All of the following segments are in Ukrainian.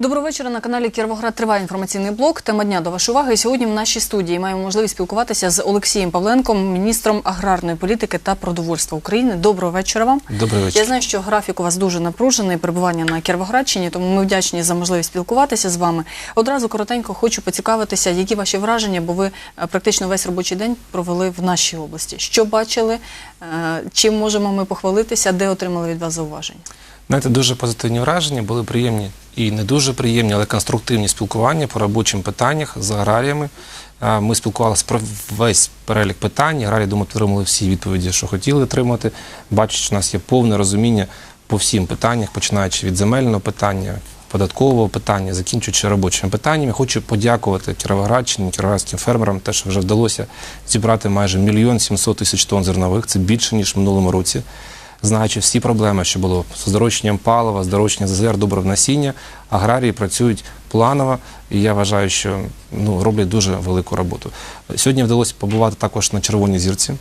Доброго вечора на каналі Кіровоград триває інформаційний блок. Тема дня до вашої уваги. Сьогодні в нашій студії маємо можливість спілкуватися з Олексієм Павленком, міністром аграрної політики та продовольства України. Доброго вечора вам. Добрий вечір. Я знаю, що графік у вас дуже напружений перебування на Кіровоградщині, тому ми вдячні за можливість спілкуватися з вами. Одразу коротенько хочу поцікавитися, які ваші враження, бо ви е, практично весь робочий день провели в нашій області. Що бачили, е, чим можемо ми похвалитися, де отримали від вас зауваження? Знаєте, дуже позитивні враження, були приємні і не дуже приємні, але конструктивні спілкування по робочим питаннях з аграріями. Ми спілкувалися про весь перелік питань. Аграрії, думаю, отримали всі відповіді, що хотіли отримати. Бачать, що у нас є повне розуміння по всім питаннях, починаючи від земельного питання, податкового питання, закінчуючи робочими питаннями. Хочу подякувати Кіровоградщині, кіровоградським фермерам, те, що вже вдалося зібрати майже мільйон сімсот тисяч тонн зернових. Це більше ніж в минулому році. Знаючи всі проблеми, що було з здорожчанням палива, здорожчанням ЗЗР, добрив насіння, аграрії працюють планово, і я вважаю, що ну, роблять дуже велику роботу. Сьогодні вдалося побувати також на червоній зірці.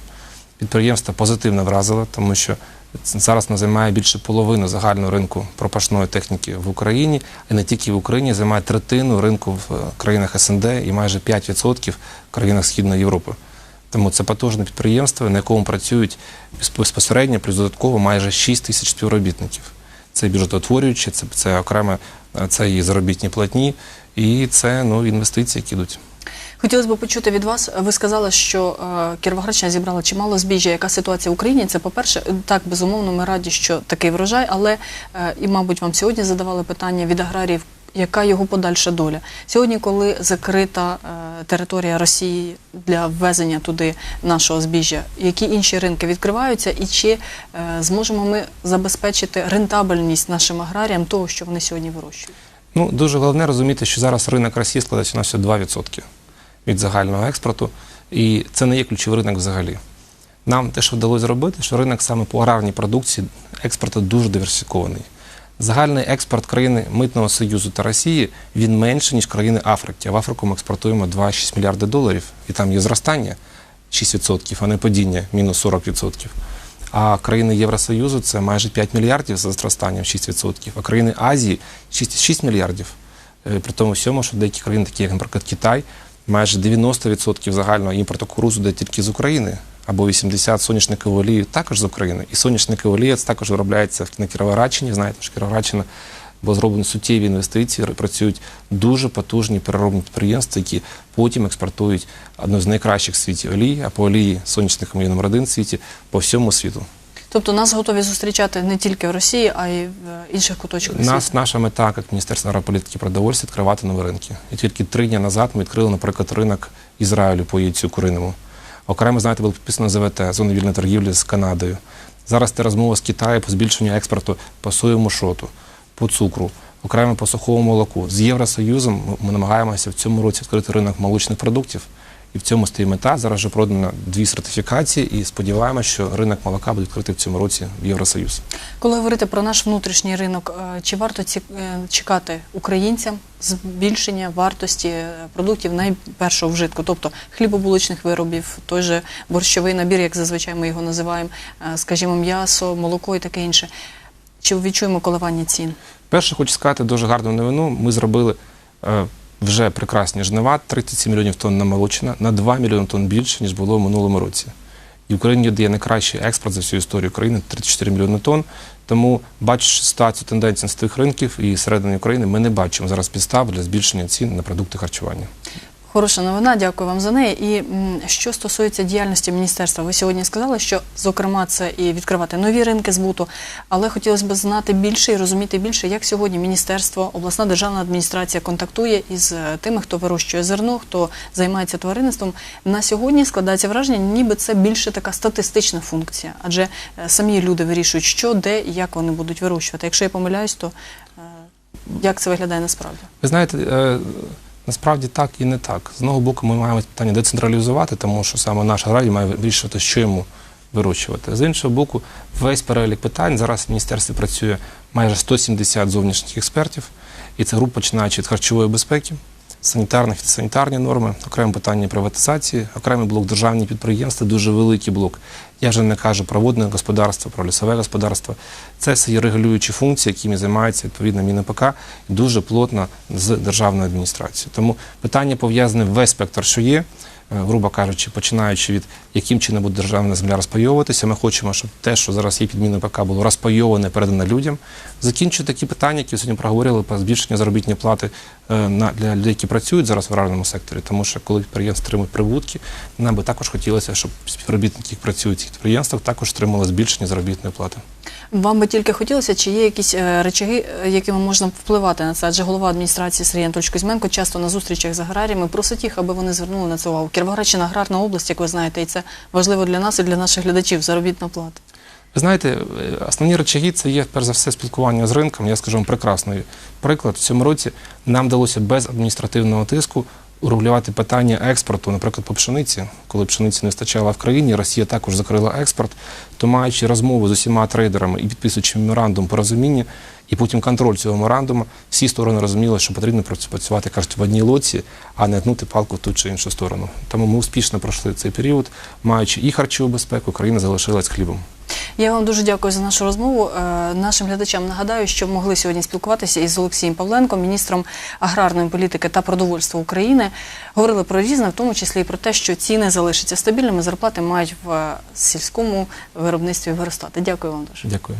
Підприємство позитивно вразило, тому що зараз нас займає більше половини загального ринку пропашної техніки в Україні, і не тільки в Україні, займає третину ринку в е, країнах СНД і майже 5% в країнах Східної Європи. Тому це потужне підприємство, на якому працюють безпосередньо, плюс додатково майже 6 тисяч співробітників. Це бюджетоутворюючі, це, це окремо е, це і заробітні платні, і це ну, інвестиції, які йдуть. Хотілося б почути від вас. Ви сказали, що е, Кіровоградщина зібрала чимало збіжжя. Яка ситуація в Україні? Це по-перше, так безумовно, ми раді, що такий врожай, але е, і, мабуть, вам сьогодні задавали питання від аграріїв. Яка його подальша доля сьогодні, коли закрита е, територія Росії для ввезення туди нашого збіжжя? Які інші ринки відкриваються, і чи е, зможемо ми забезпечити рентабельність нашим аграріям того, що вони сьогодні вирощують? Ну, дуже головне розуміти, що зараз ринок Росії складається на всього 2% від загального експорту, і це не є ключовий ринок взагалі. Нам те, що вдалося зробити, що ринок саме по аграрній продукції експорту дуже диверсифікований. Загальний експорт країни Митного Союзу та Росії він менше, ніж країни Африки. А в Африку ми експортуємо 2,6 мільярди доларів, і там є зростання 6%, а не падіння мінус 40%. А країни Євросоюзу це майже 5 мільярдів за зростанням 6%, а країни Азії 6, 6 мільярдів. Е, При тому всьому, що деякі країни, такі як, наприклад, Китай, майже 90% загального імпорту кукурудзу йде тільки з України, або 80 соняшникової олії також з України. І соняшникова олія також виробляється на Кіровоградщині. Знаєте, що Кіровоградщина було зроблено суттєві інвестиції, працюють дуже потужні переробні підприємства, які потім експортують одну з найкращих в світі олій, а по олії соняшникової номер один в світі по всьому світу. Тобто нас готові зустрічати не тільки в Росії, а й в інших куточках світу. Нас, наша мета, як Міністерство агрополітики і продовольства, відкривати нові ринки. І тільки три дні назад ми відкрили, наприклад, ринок Ізраїлю по яйцю куриному. Окремо, знаєте, було підписано ЗВТ, зону вільної торгівлі з Канадою. Зараз те розмова з Китаю по збільшенню експорту по соєму шоту, по цукру, окремо по сухому молоку. З Євросоюзом ми- намагаємося в цьому році відкрити ринок молочних продуктів. І в цьому стоїть мета. Зараз вже продано дві сертифікації, і сподіваємося, що ринок молока буде відкритий в цьому році в Євросоюз. Коли говорити про наш внутрішній ринок, е, чи варто ці, е, чекати українцям збільшення вартості е, продуктів найпершого вжитку, тобто хлібобулочних виробів, той же борщовий набір, як зазвичай ми його називаємо, скажімо, м'ясо, молоко і таке інше. Чи відчуємо коливання цін? Перше, хочу сказати дуже гарну новину. Ми зробили вже прекрасні жнива, 37 мільйонів тонн намолочена, на 2 мільйони тонн більше, ніж було в минулому році. І Україні дає найкращий експорт за всю історію України 34 мільйони тонн. Тому, бачиш ситуацію тенденцію з тих ринків і середини України, ми не бачимо зараз підстав для збільшення цін на продукти харчування. Хороша новина, дякую вам за неї. І що стосується діяльності міністерства, ви сьогодні сказали, що зокрема це і відкривати нові ринки збуту, але хотілося б знати більше і розуміти більше, як сьогодні міністерство, обласна державна адміністрація контактує із е, тими, хто вирощує зерно, хто займається тваринництвом. На сьогодні складається враження, ніби це більше така статистична функція, адже е, самі люди вирішують, що, де і як вони будуть вирощувати. Якщо я помиляюсь, то е, як це виглядає насправді? Ви знаєте, насправді так і не так. З одного боку, ми маємо питання децентралізувати, тому що саме наш аграрій має вирішувати, що йому вирощувати. З іншого боку, весь перелік питань зараз в міністерстві працює майже 170 зовнішніх експертів, і це група починаючи від харчової безпеки, санітарні, фітосанітарні норми, окреме питання приватизації, окремий блок державні підприємства, дуже великий блок. Я вже не кажу про водне господарство, про лісове господарство. Це все є регулюючі функції, якими займається відповідно МінПК дуже плотно з державною адміністрацією. Тому питання пов'язане весь спектр, що є. Е, грубо кажучи, починаючи від яким чином буде державна земля розпайовуватися. Ми хочемо, щоб те, що зараз є під МінПК, було розпайоване, передане людям. Закінчити такі питання, які сьогодні проговорили про збільшення заробітної плати е, на для людей, які працюють зараз в аграрному секторі. Тому що коли підприємства отримують прибутки, нам би також хотілося, щоб співробітники, які працюють в цих підприємствах, також отримали збільшення заробітної плати. Вам би тільки хотілося, чи є якісь е, речаги, е, якими можна впливати на це? Адже голова адміністрації Сергій Анатольович Кузьменко часто на зустрічах з аграріями просить їх, аби вони звернули на це увагу. Кіровоградщина аграрна область, як ви знаєте, і це важливо для нас і для наших глядачів. Заробітна плата. Ви знаєте, е, основні речаги це є перш за все спілкування з ринком. Я скажу вам прекрасний приклад. В цьому році нам вдалося без адміністративного тиску урегулювати питання експорту, наприклад, по пшениці, коли пшениці не вистачало в країні, Росія також закрила експорт, то маючи розмови з усіма трейдерами і підписуючи меморандум порозуміння, і потім контроль цього меморандуму, всі сторони розуміли, що потрібно працювати кажуть, в одній лоці, а не гнути палку в ту чи іншу сторону. Тому ми успішно пройшли цей період, маючи і харчову безпеку, країна залишилась хлібом. Я вам дуже дякую за нашу розмову. Е, Нашим глядачам нагадаю, що могли сьогодні спілкуватися із Олексієм Павленком, міністром аграрної політики та продовольства України. Говорили про різне, в тому числі і про те, що ціни залишаться стабільними, зарплати мають в е, сільському виробництві виростати. Дякую вам дуже. Дякую.